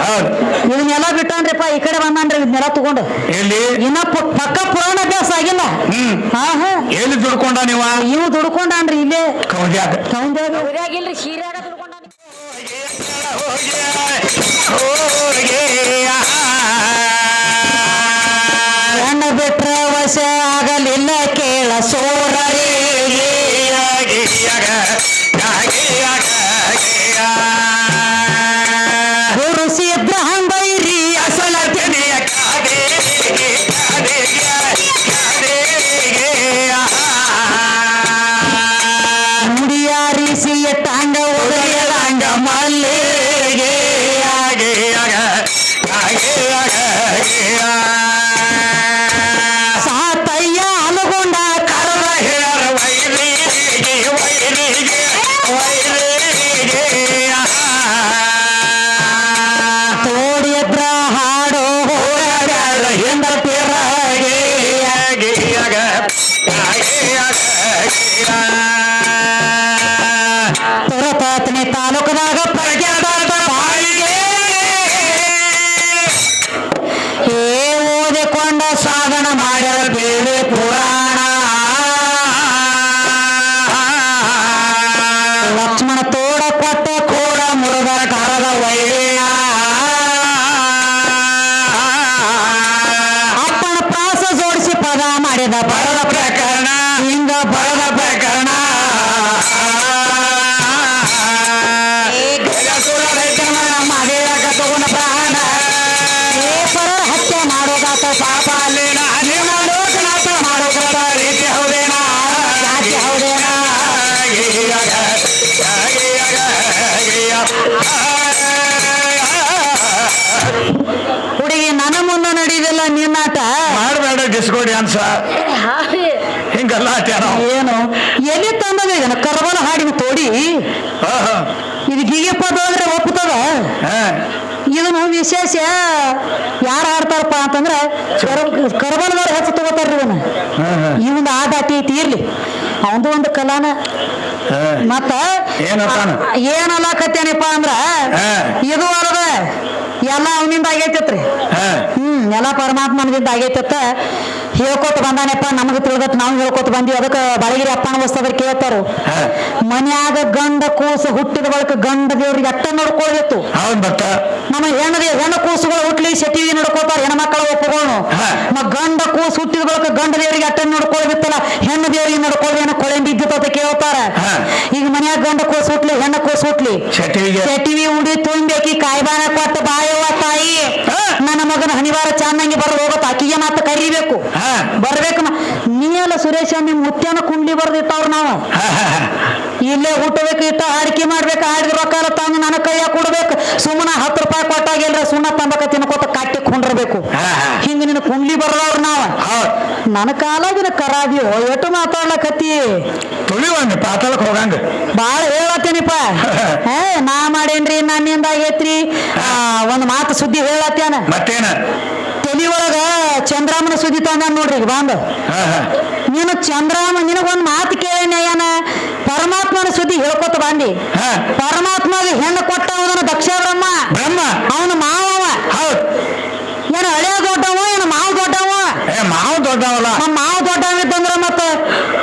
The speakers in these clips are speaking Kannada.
ಹೌದು. ಇದನ್ನೆಲ್ಲ ಬಿಟ್ಟಾನ್ರಿಪ್ಪ ಈ ಕಡೆ ಬಂದಾನ್ರಿ ಇದನ್ನೆಲ್ಲ ತಗೊಂಡು. ಎಲ್ಲಿ? ಇನ್ನ ಪು- ಪಕ್ಕ ಪುರಾಣ ಅಭ್ಯಾಸ ಆಗಿಲ್ಲ. ಹ್ಮ್. ಹಾ ಹಾ. ಎಲ್ಲಿ ದುಡ್ಕೊಂಡ ನೀವ? ಇವು ದುಡ್ಕೊಂಡಾನ್ರಿ ಇಲ್ಲೇ. ಕೌದ್ಯಾಗ ಕೌಂದ್ಯಾಗ ಊರ್ಯಾಗಿಲ್ರಿ ಶೀರ್ಯಾಗ ದುಡ್ಕೊಂಡಾನ ಹೆಣ್ಣ ಬಿಟ್ರ ವಶ ಆಗಲಿಲ್ಲ ಕೇಳ ಸೋರರಿ ಸಾತಯ್ಯ ಹುಡುಗಿ ನನ್ನ ಮುಂದೆ ನಡೀದಿಲ್ಲ ನಿನ್ನಾಟ ಮಾಡಬೇಡ ಡಿಸ್ಕೋ ಡ್ಯಾನ್ಸ್ ಹಿಂಗಲ್ಲ ಏನು. ಎಲ್ಲಿ ತಂದದ ಇದನ್ನ? ಕರಬಲ ಹಾಡಿನ ತೋಡಿ? ಇದು ಗೀಗೆ ಪದ ಅಂದ್ರೆ ಒಪ್ಪುತ್ತದ? ಇದನ್ನು ವಿಶೇಷ ಯಾರು ಹಾಡ್ತಾರಪ್ಪ ಅಂತಂದ್ರೆ ಕರಬಲದವ್ರು ಹೆಚ್ಚು ತಗೋತಾರ್ರಿ ಇವನ್ನ. ಇವನ್ ಆ ದಾಟಿ ಐತಿ ಇರ್ಲಿ. ಅವಂದು ಒಂದು ಕಲಾನ ಮತ್ತ ಏನಂತಾನ? ಏನಲ್ಲಕತ್ತೇನಪ್ಪ ಅಂದ್ರ. ಇದು ಅಲ್ಲದ ಎಲ್ಲ ಅವನಿಂದ ಆಗೈತತ್ರಿ ಹ್ಮ್ ಎಲ್ಲ ಪರಮಾತ್ಮನಿಂದ ಆಗೈತತ್ತ ಹೇಳ್ಕೊತ ಬಂದಾನಪ್ಪ ನಮಗ ತಿಳಿದತ್ ನಾವು ಹೇಳ್ಕೊತ ಬಂದಿವಿ. ಅದಕ್ಕೆ ಬಳಗಿರಿ ಅಪ್ಪನ ವಸ್ತದ್ರ ಕೇಳ್ತಾರು. ಮನ್ಯಾಗ ಗಂಡ ಕೂಸು ಹುಟ್ಟಿದ ಬಳಿಕ ಗಂಡ ದೇವ್ರಿಗೆ ಅಟ್ಟ ನೋಡ್ಕೊಳ್ಬೇಕು ನಮ್ಮ ಹೆಣ್ಣು ಹೆಣ್ಣು ಕೂಸುಗಳು ಹುಟ್ಲಿ ಸೆಟಿವಿ ನೋಡ್ಕೋತಾರ ಹೆಣ್ಮಕ್ಳ ಒಪ್ಪುಗಳು. ಗಂಡ ಕೂಸು ಹುಟ್ಟಿದ ಬಳಿಕ ಗಂಡ ದೇವರಿಗೆ ಅಟ್ಟ ನೋಡ್ಕೊಳ್ಬೇಕಲ್ಲ ಹೆಣ್ಣು ದೇವರಿಗೆ ಏನೋ ಕೊಳೆ ಬಿದ್ದಿತ್ತ ಅಂತ ಕೇಳ್ತಾರ. ಈಗ ಮನ್ಯಾಗ ಗಂಡ ಕೂಸು ಹುಟ್ಲಿ ಹೆಣ್ಣು ಕೂಸು ಹುಟ್ಲಿ. ಸೆಟಿವಿ ಉಡಿ ತುಂಬಿ ಕಾಯ್ಬಾನ ಕೊಟ್ಟ ಬಾಯವ್ವ ತಾಯಿ. ನನ್ನ ಮಗನ ಹನಿವಾರ ಚೆನ್ನಾಗಿ ಬರೋದು ಹೋಗತ್ತ ಆಕಿಗೆ ಮಾತ್ರ ಕರಿಬೇಕು. ಬರ್ಬೇಕು ನೀ ಅಲ್ಲ ಸುರೇಶ ನಿಮ್ ಮುತ್ಯಾನ ಕುಂಡ್ಲಿ ಬರ್ದಿತ್ತವ್ರ ನಾವು. ಇಲ್ಲೇ ಹುಟ್ಟಬೇಕು ಇಟ್ಟ ಆಡಿಕೆ ಮಾಡ್ಬೇಕು ಆಡಿದ ರೊಕ್ಕ ಎಲ್ಲ ತಂದು ನನ್ನ ಕೈಯಾಗ ಕೊಡ್ಬೇಕು. ಸುಮ್ಮನ ಹತ್ತು ರೂಪಾಯಿ ಕೊಟ್ಟಾಗ ಎಲ್ರ ಸುಣ್ಣ ತಂಬಕ ತಿನ್ಕೋತ ಕಟ್ಟಿ ಕುಂಡಿರ್ಬೇಕು. ಹಿಂಗ ನಿನ್ನ ಕುಂಡ್ಲಿ ಬರ್ದವ್ರ ನಾವ. ನನ್ನ ಕಾಲಾಗಿನ ಕರಾದಿ ಎಟ್ಟು ಮಾತಾಡ್ಲಕತ್ತಿ. ತುಳಿವಂಗ ಪಾತಾಳಕ್ ಹೋಗಂಗ. ಬಾಳ ಹೇಳತ್ತೇನಿಪ್ಪ. ಹೇ ನಾ ಮಾಡೇನ್ರಿ ನನ್ನಿಂದ ಆಗೇತ್ರಿ. ಒಂದ್ ಮಾತು ಸುದ್ದಿ ಹೇಳತ್ತೇನ ಮತ್ತೇನ? ತಲಿ ಒಳಗ ಚಂದ್ರಾಮನ ಸುದ್ದಿ ತಂದ ನೋಡ್ರಿ ಬಾಂಬ. ನೀನು ಚಂದ್ರಾಮ ನಿನಗೊಂದ್ ಮಾತು ಕೇಳಿನ ಪರಮಾತ್ಮನ ಸುದ್ದಿ ಹೇಳ್ಕೊತ ಬಂದಿ. ಹಾ. ಪರಮಾತ್ಮಗೆ ಹೆಣ್ಣು ಕೊಟ್ಟವನ ದಕ್ಷ ಬ್ರಹ್ಮ. ಬ್ರಹ್ಮ ಅವನ ಮಾವ ಹೌದ್. ಏನು ಹಳೆಯ ದೊಡ್ಡವ ಏನು ಮಾವ ದೊಡ್ಡವ? ಮಾವು ದೊಡ್ಡವಲ್ಲ. ನಮ್ಮ ಮಾವ ದೊಡ್ಡವ ಇದ್ದಂದ್ರ ಮತ್ತ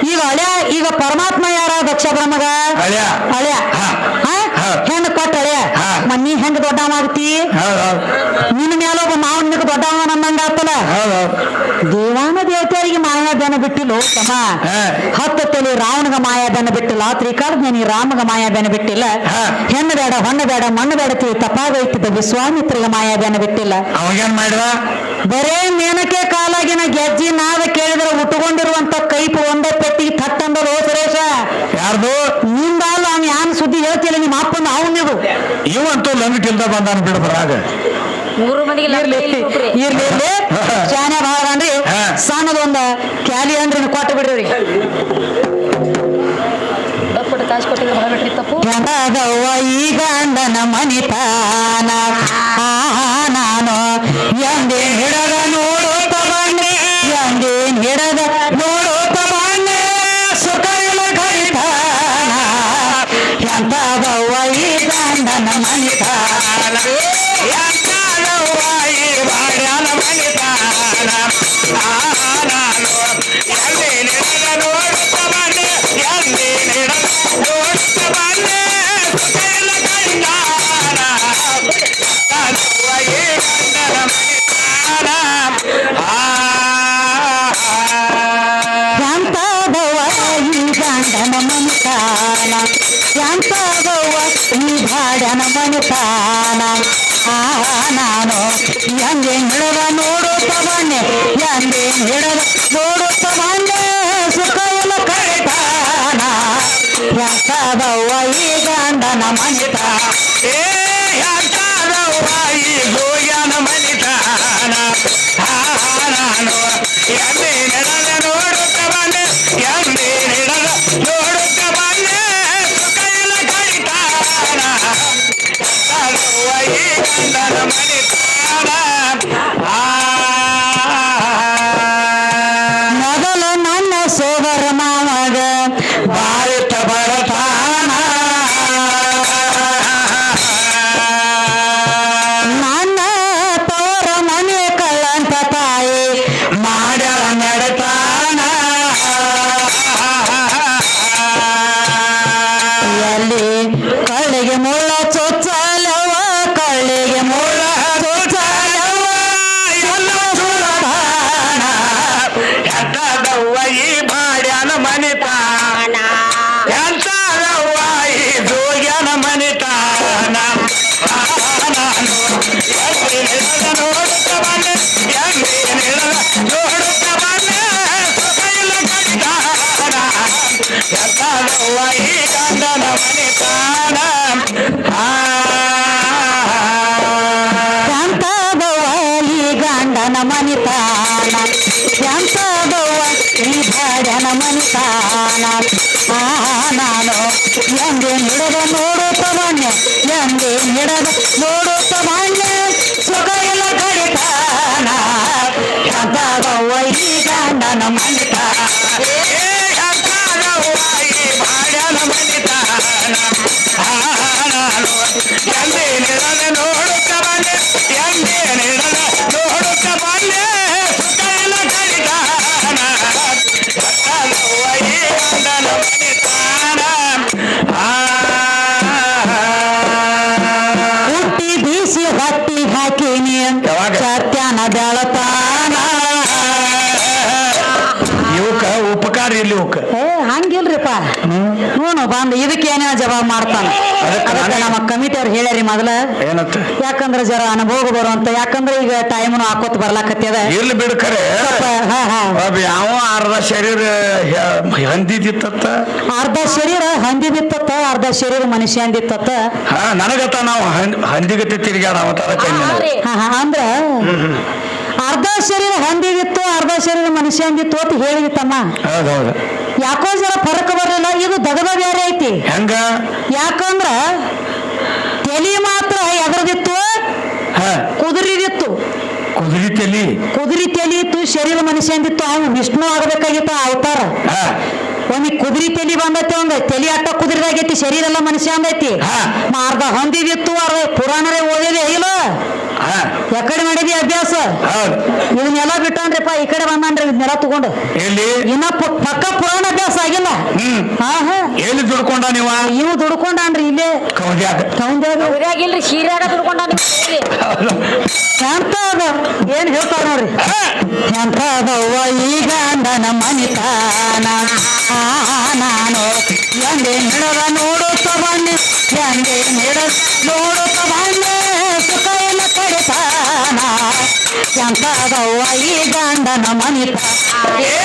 ಈಗ ಹಳೆಯ ಈಗ ಪರಮಾತ್ಮ ಯಾರ ದಕ್ಷ ಬ್ರಹ್ಮಗ ಹಳೆಯ. ಹೆಣ್ಣು ಕೊಟ್ಟ ಹಳೆಯ ಹಾ. ಮತ್ ನೀ ಹೆಂಗ್ ದೊಡ್ಡವಾಗ್ತಿ ನಿನ್ನ ಮೇಲೆ ಒಬ್ಬ ಮಾವನ ನಿನಗೆ ದೊಡ್ಡವ ನನ್ನಂಗ ಆತಲ್ಲ ಹೌದ್ ಹೌದ್. ದೇವಾನ ದೇವತೆಯರಿಗೆ ಮಾಯಾದನ ಬೆನ ಬಿಟ್ಟಿಲ್ಲ ತಮ್ಮ. ಹತ್ತು ತಲೆ ರಾವಣಗ ಮಾಯಾದನ ಬೆನ ಬಿಟ್ಟಿಲ್ಲ ನೀ ರಾಮಗ ಮಾಯಾದನ ಬೆನ ಬಿಟ್ಟಿಲ್ಲ. ಹೆಣ್ಣು ಬೇಡ ಹೊಣ್ಣ ಬೇಡ ಮಣ್ಣು ಬೇಡ ತಿಳಿ ತಪ್ಪಾಗೈತಿದ್ದ ವಿಶ್ವಾಮಿತ್ರಿಗೆ ಮಾಯಾದನ ಬೆನ ಬಿಟ್ಟಿಲ್ಲ. ಅವಾಗೇನ್ ಮಾಡಿದ? ಬರೇ ಮೇನಕೆ ಕಾಲಾಗಿನ ಗೆಜ್ಜಿ ನಾದ ಕೇಳಿದ್ರೆ ಉಟ್ಕೊಂಡಿರುವಂತ ಕೈಪು ಒಂದೇ ಪೆಟ್ಟಿಗೆ ತಟ್ಟಂದ್ರೆ ಓ ಸುರೇಶ? ಯಾರ್ದು ನಿಂದ ಅಲ್ಲ ಅವ್ನು ಯಾನ್ ಸುದ್ದಿ ಹೇಳ್ತಿಲ್ಲ ನಿಮ್ಮ ಅಪ್ಪನ ನೀವು? ಇವಂತೂ ಲಂಗಟ್ ಇಲ್ದ ಬಂದಾನ ಬಿಡ ಬರಾಗ. ಮೂರು ಮಂದಿಗೆ ಇರ್ಲಿ ಶಾನೆ ಅನ್ರಿ ಹಾ. ಸಣ್ಣದೊಂದು ಕ್ಯಾಲಿ ಅಂದ್ರಿ ಕೊಟ್ಟು ಬಿಡ್ರಿ ಗಂಡದವ್ವ ಈ ಗಂಡನ ಮನಿತಾನ ಆ ನಾನು ಎಂದೇನ್ ಬಾಡ್ಯನ ತಾನ ನಾನು ಹೆಂಗೆ ಹಿಡದ ನೋಡುತ್ತ ಬಂದೆ ಹೆಂಗೆ ಹಿಡದ ನೋಡುತ್ತ ಬಂದೆ ಸುಖ ಇಲ್ಲ ಕಳಿತಾನ ಎಂತದವ್ವ ಈ ಗಂಡನ ಮಂಡಿತ ಏ ಮನಿತಾನ ಎಂತದವ್ವ? ಈ ಬಾಡ್ಯನ ಮನಿತಾನ ಆ, ನಾನು ಎಂದೆ ಹಿಡದ ನೋಡುತ್ತ ಬನ್ನಿ ಎಂದೆ ಇಲ್ಲ ಕಡಿತಾನ. ಎಂತದವ್ವ? ಈ ಉಪಕಾರ ಇಲ್ಲಿ ಹೋಗ ಏ ಹಂಗಿಲ್ರಿಪ್ಪ. ನೋನು ಬಂದ್ ಇದಕ್ಕೆ ಏನೇ ಜವಾಬ್ ಮಾಡ್ತಾನ. ಅದಕ್ಕೆ ಅದಕ್ಕೆ ನಮ್ಮ ಕಮಿಟಿ ಅವ್ರು ಹೇಳ್ಯಾರಿ ಮೊದಲ. ಏನತ್ತ ಯಾಕಂದ್ರ ಜರ ಅನುಭೋಗ ಬರುವಂತ ಯಾಕಂದ್ರ ಈಗ ಟೈಮ್ನು ಹಾಕೋತ್ ಬರ್ಲಾಕತ್ಯದ ಇಲ್ಲಿ ಬಿಡ್ಕರೆ? ಸ್ವಲ್ಪ, ಹಾ ಹಾ. ಯಾವ ಅರ್ಧ ಶರೀರ ಹೆ- ಹಂದಿದಿತ್ತತ್ತ? ಅರ್ಧ ಶರೀರ ಹಂದಿ ಬಿತ್ತತ್ತ ಅರ್ಧ ಶರೀರ ಮನುಷ್ಯ ಅಂದಿತ್ತತ್ತ ಹಾ ನನಗತ್ತ ನಾವು ಹಂದ್- ಹಂದಿಗತಿ ತಿರುಗಾಡ ಹೌದ್ರಿ ಹಾ ಹಾ ಅಂದ್ರ ಅರ್ಧ ಶರೀರ ಹಂದಿಗಿತ್ತು ಅರ್ಧ ಶರೀರ ಮನುಷ್ಯ ಅಂದಿತ್ತು ಅಂತ ಹೇಳಿತ್ತಮ್ಮ ಹೌದೌದು. ಯಾಕೋ ಜರ ಫರಕ್ ಬರಲಿಲ್ಲ ಇದು ದಗದ ಬೇರೆ ಐತಿ. ಹೆಂಗ? ಯಾಕಂದ್ರ ತಲಿ ಮಾತ್ರ ಎದರದಿತ್ತು ಕುದುರಿದಿತ್ತು. ಕುದುರಿ ತಲಿ? ಕುದುರಿ ತಲಿ ಇತ್ತು ಶರೀರ ಮನುಷ್ಯ ಅಂದಿತ್ತು ಅವನು ವಿಷ್ಣು ಆಗಬೇಕಾಗಿತ್ತು ಅವತಾರ. ಹಾ. ಒಮ್ಮೆ ಕುದುರಿ ತಲಿ ಬಂದೈತಿ ಒಂದ್ ತಲಿ ಅಟ್ಟ ಕುದುರಿದಾಗೈತಿ ಶರೀರ ಎಲ್ಲ ಮನುಷ್ಯ ಅಂದೈತಿ ಹಾ. ಅರ್ಧ ಹೊಂದಿದಿತ್ತು ಅರ್ಧ ಪುರಾಣರೇ ಓದಿದೆ ಇಲ್ಲ ಎಕಡೆ ಯಾಕಡೆ ಮಾಡಿದಿ ಅಭ್ಯಾಸ? ಇದನ್ನೆಲ್ಲ ಇವನ್ನೆಲ್ಲ ಬಿಟ್ಟಾನ್ರಿಪ್ಪ ಈ ಕಡೆ ಬಂದಾನ್ರಿ ಇದನ್ನೆಲ್ಲ ತಗೊಂಡು. ಎಲ್ಲಿ? ಇನ್ನ ಪಕ್ಕ ಪುರಾಣ ಅಭ್ಯಾಸ ಆಗಿಲ್ಲ. ಹ್ಮ್. ಹಾ ಹಾ. ಎಲ್ಲಿ ದುಡ್ಕೊಂಡ ನೀವು? ಇವು ದುಡ್ಕೊಂಡಾನ್ರಿ ಇಲ್ಲೇ. ಕೌದ್ಯಾಗ. ಕೌಂದ್ಯಾಗ. ಇಲ್ರಿ ಶೀರ್ಯಾಗ ದುಡ್ಕೊಂಡ ಎಂತ ಅದ ಏನ್ ಹೇಳ್ತಾರ ನೋಡ್ರಿ? ಎಂಥದವ್ವ ಈ ಗಂಡನ ಮನಿತಾನ ಆ, ನಾನು ಎಂದೆ ನಿಡದ ನೋಡುತ್ತ ಬನ್ನಿ ಎಂದೆ ನಿಡದ ನೋಡುತ್ತ ಬನ್ನಿ ಸುಖ ಎಲ್ಲ ಕಡಿತಾನ ಎಂಥದವ್ವ ಈ ಗಂಡನ ಮನಿತಾನ ಏ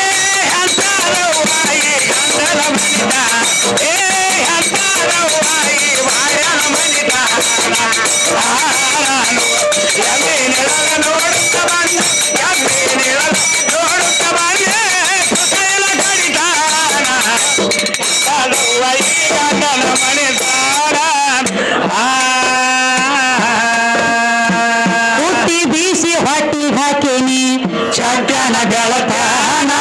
ಅಂತಾರವ್ವಾಯಿ ಗಂಡನ ಮನಿತ ಏ ಅಂತಾರವ್ವಾಯಿ ಗೆಳತನ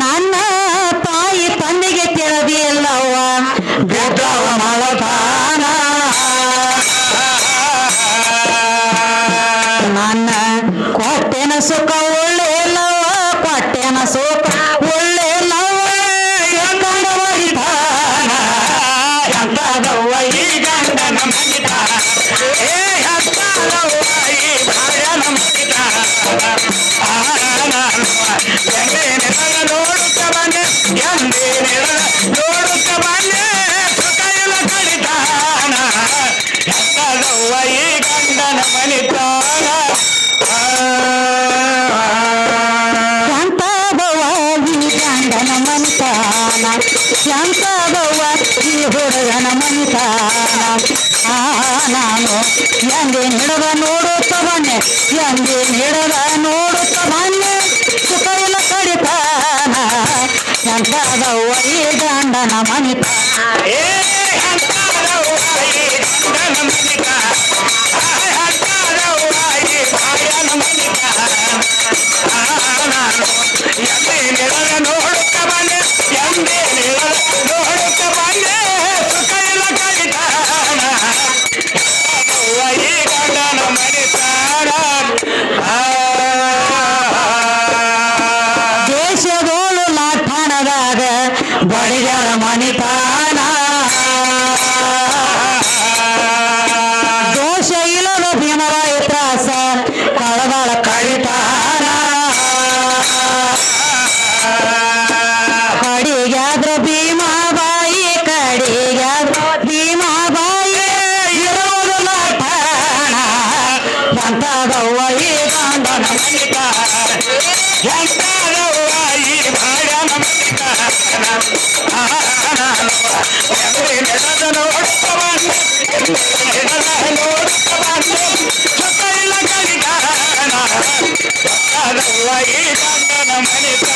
ನನ್ನ ತಾಯಿ ತಂದೆಗೆ ತಿಳಿದಿಲ್ಲವ ಗುಡ್ಡವ ಮಳತಾನ ನನ್ನ ಕೊಟ್ಟೆನ ಸುಖ ಒಳ್ಳೆಯಲ್ಲವ ಕೊಟ್ಟೆನ ಸುಖ ಒಳ್ಳೆಯಲ್ಲವ ಎಂತಾದವ ಈ ಗಂಡನ ಮನಿದ Ah, ಎಂತಾದವ್ವ ಈ ಗಂಡನ ಮನಿಕ? ಎಂತಾದವ್ವ ಈ ಬಾಡನ ಮನಿಕ? ಈ ಗಂಡನ ಮನಿಕ?